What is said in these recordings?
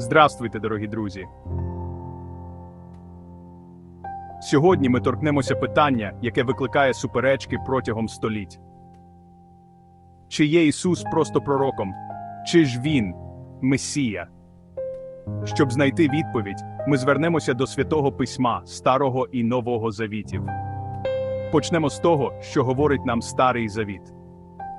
Здравствуйте, дорогі друзі. Сьогодні ми торкнемося питання, яке викликає суперечки протягом століть. Чи є Ісус просто пророком, чи ж Він Месія? Щоб знайти відповідь, ми звернемося до святого письма Старого і Нового Завітів. Почнемо з того, що говорить нам Старий Завіт.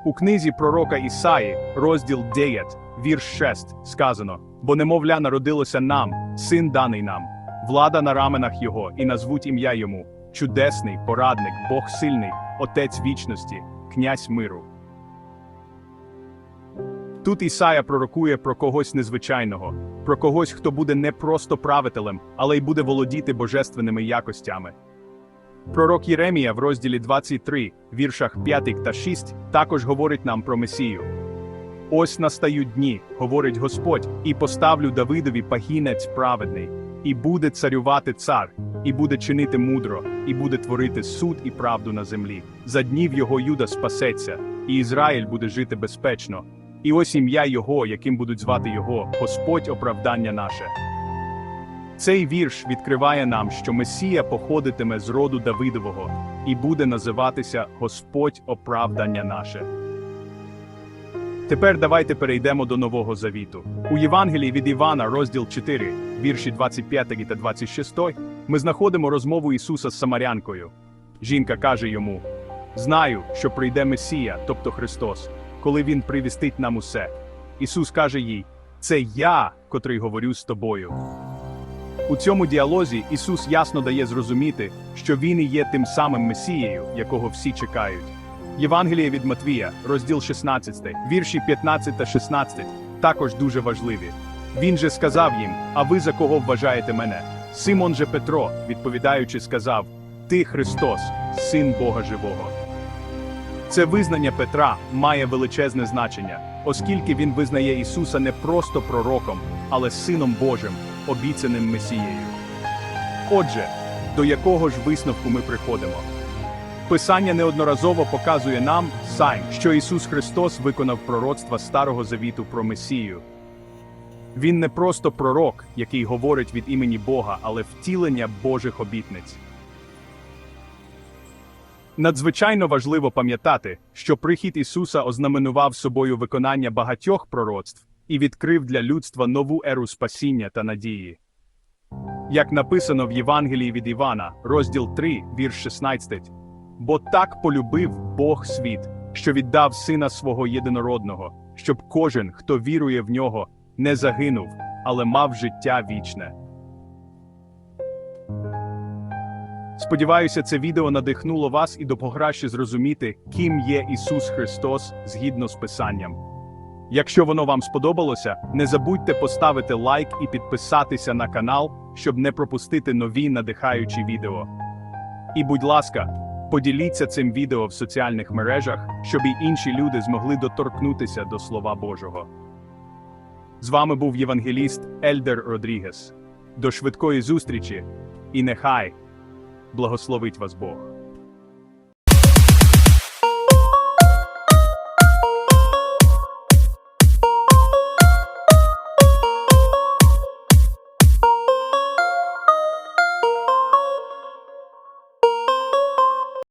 У книзі пророка Ісаї, розділ 9, вірш 6, сказано: Бо немовля народилося нам, син даний нам, влада на раменах його, і назвуть ім'я йому чудесний, порадник, Бог сильний, Отець вічності, князь миру. Тут Ісая пророкує про когось незвичайного, про когось, хто буде не просто правителем, але й буде володіти божественними якостями. Пророк Єремія в розділі 23, віршах 5 та 6, також говорить нам про Месію. Ось настають дні, говорить Господь, і поставлю Давидові пагінець праведний, і буде царювати цар, і буде чинити мудро, і буде творити суд і правду на землі. За днів його Юда спасеться, і Ізраїль буде жити безпечно. І ось ім'я його, яким будуть звати його, Господь оправдання наше. Цей вірш відкриває нам, що Месія походитиме з роду Давидового і буде називатися Господь оправдання наше. Тепер давайте перейдемо до Нового Завіту. У Євангелії від Івана, розділ 4, вірші 25 та 26, ми знаходимо розмову Ісуса з Самарянкою. Жінка каже йому: Знаю, що прийде Месія, тобто Христос, коли Він привістить нам усе. Ісус каже їй: Це я, котрий говорю з тобою. У цьому діалозі Ісус ясно дає зрозуміти, що Він і є тим самим Месією, якого всі чекають. Євангеліє від Матвія, розділ 16, вірші 15 та 16, також дуже важливі. Він же сказав їм: А ви за кого вважаєте мене? Симон же Петро, відповідаючи, сказав: Ти Христос, син Бога Живого. Це визнання Петра має величезне значення, оскільки він визнає Ісуса не просто пророком, але Сином Божим, обіцяним Месією. Отже, до якого ж висновку ми приходимо? Писання неодноразово показує нам сайн, що Ісус Христос виконав пророцтва Старого Завіту про Месію. Він не просто пророк, який говорить від імені Бога, але втілення Божих обітниць. Надзвичайно важливо пам'ятати, що прихід Ісуса ознаменував собою виконання багатьох пророцтв і відкрив для людства нову еру спасіння та надії. Як написано в Євангелії від Івана, розділ 3, вірш 16, бо так полюбив Бог світ, що віддав сина свого єдинородного, щоб кожен, хто вірує в нього, не загинув, але мав життя вічне. Сподіваюся, це відео надихнуло вас і допокраще зрозуміти, ким є Ісус Христос згідно з Писанням. Якщо воно вам сподобалося, не забудьте поставити лайк і підписатися на канал, щоб не пропустити нові надихаючі відео. І будь ласка, поділіться цим відео в соціальних мережах, щоб і інші люди змогли доторкнутися до Слова Божого. З вами був євангеліст Ельдер Родрігес. До швидкої зустрічі, і нехай благословить вас Бог.